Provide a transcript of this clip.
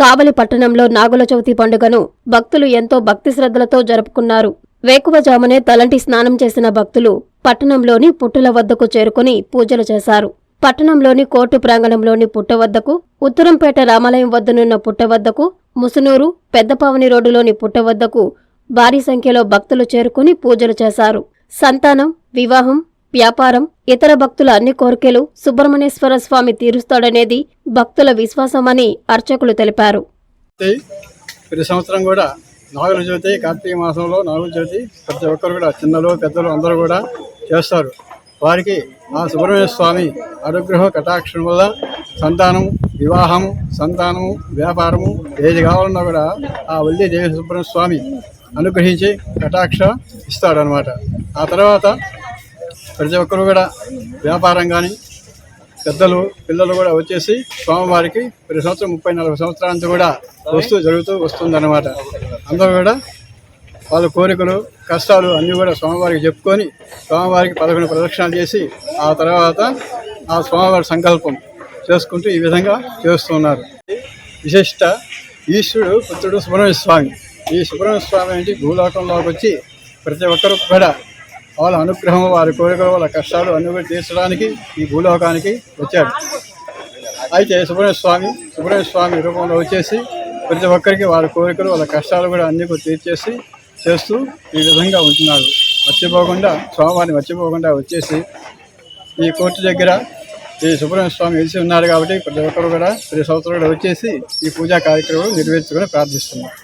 కావలి పట్టణంలో నాగుల చవితి పండుగను భక్తులు ఎంతో భక్తి శ్రద్ధలతో జరుపుకున్నారు. వేకువజామునే తలంటి స్నానం చేసిన భక్తులు పట్టణంలోని పుట్టుల వద్దకు చేరుకుని పూజలు చేశారు. పట్టణంలోని కోర్టు ప్రాంగణంలోని పుట్ట వద్దకు ఉత్తరంపేట రామాలయం వద్దనున్న పుట్ట వద్దకు ముసునూరు పెద్దపావని రోడ్డులోని పుట్ట వద్దకు భారీ సంఖ్యలో భక్తులు చేరుకుని పూజలు చేశారు. సంతానం వివాహం వ్యాపారం ఇతర భక్తుల అన్ని కోరికలు సుబ్రహ్మణ్యేశ్వర స్వామి తీరుస్తాడనేది భక్తుల విశ్వాసమని అర్చకులు తెలిపారు. ప్రతి సంవత్సరం కూడా నాగుల జ్యోతి కార్తీక మాసంలో నాగుల జ్యోతి ప్రతి ఒక్కరు కూడా చిన్నలు పెద్దలు అందరూ కూడా చేస్తారు. వారికి ఆ సుబ్రహ్మణ్య స్వామి అనుగ్రహం కటాక్షం వల్ల సంతానం వివాహము సంతానము వ్యాపారము ఏది కావాలన్నా కూడా ఆ వల్లి దేవి సుబ్రహ్మణ్య స్వామి అనుగ్రహించి కటాక్ష ఇస్తాడనమాట ఆ తర్వాత ప్రతి ఒక్కరు కూడా వ్యాపారం కానీ పెద్దలు పిల్లలు కూడా వచ్చేసి స్వామివారికి ప్రతి సంవత్సరం ముప్పై నలభై సంవత్సరాల నుంచి కూడా వస్తూ జరుగుతూ వస్తుందన్నమాట. అందరూ కూడా వాళ్ళ కోరికలు కష్టాలు అన్నీ కూడా స్వామివారికి చెప్పుకొని స్వామివారికి పదకొండు ప్రదక్షిణాలు చేసి ఆ తర్వాత ఆ స్వామివారి సంకల్పం చేసుకుంటూ ఈ విధంగా చేస్తున్నారు. విశిష్ట ఈశ్వరుడు పుత్రుడు సుబ్రహ్మణ్య స్వామి. ఈ సుబ్రహ్మణ్య స్వామి అంటే భూలోకంలోకి వచ్చి ప్రతి ఒక్కరు కూడా వాళ్ళ అనుగ్రహం వారి కోరికలు వాళ్ళ కష్టాలు అన్ని కూడా తీర్చడానికి ఈ భూలోకానికి వచ్చాడు అయితే సుబ్రహ్మణ్య స్వామి సుబ్రహ్మణ్య స్వామి రూపంలో వచ్చేసి ప్రతి ఒక్కరికి వారి కోరికలు వాళ్ళ కష్టాలు కూడా అన్ని కూడా తీర్చేసి చేస్తూ ఈ విధంగా ఉంటున్నారు. మర్చిపోకుండా స్వామివారిని మర్చిపోకుండా వచ్చేసి ఈ కోర్టు దగ్గర ఈ సుబ్రహ్మణ్య స్వామి వెలిసి ఉన్నారు కాబట్టి ప్రతి ఒక్కరు కూడా ప్రతి సంవత్సరం కూడా వచ్చేసి ఈ పూజా కార్యక్రమం నెరవేర్చుకొని ప్రార్థిస్తున్నారు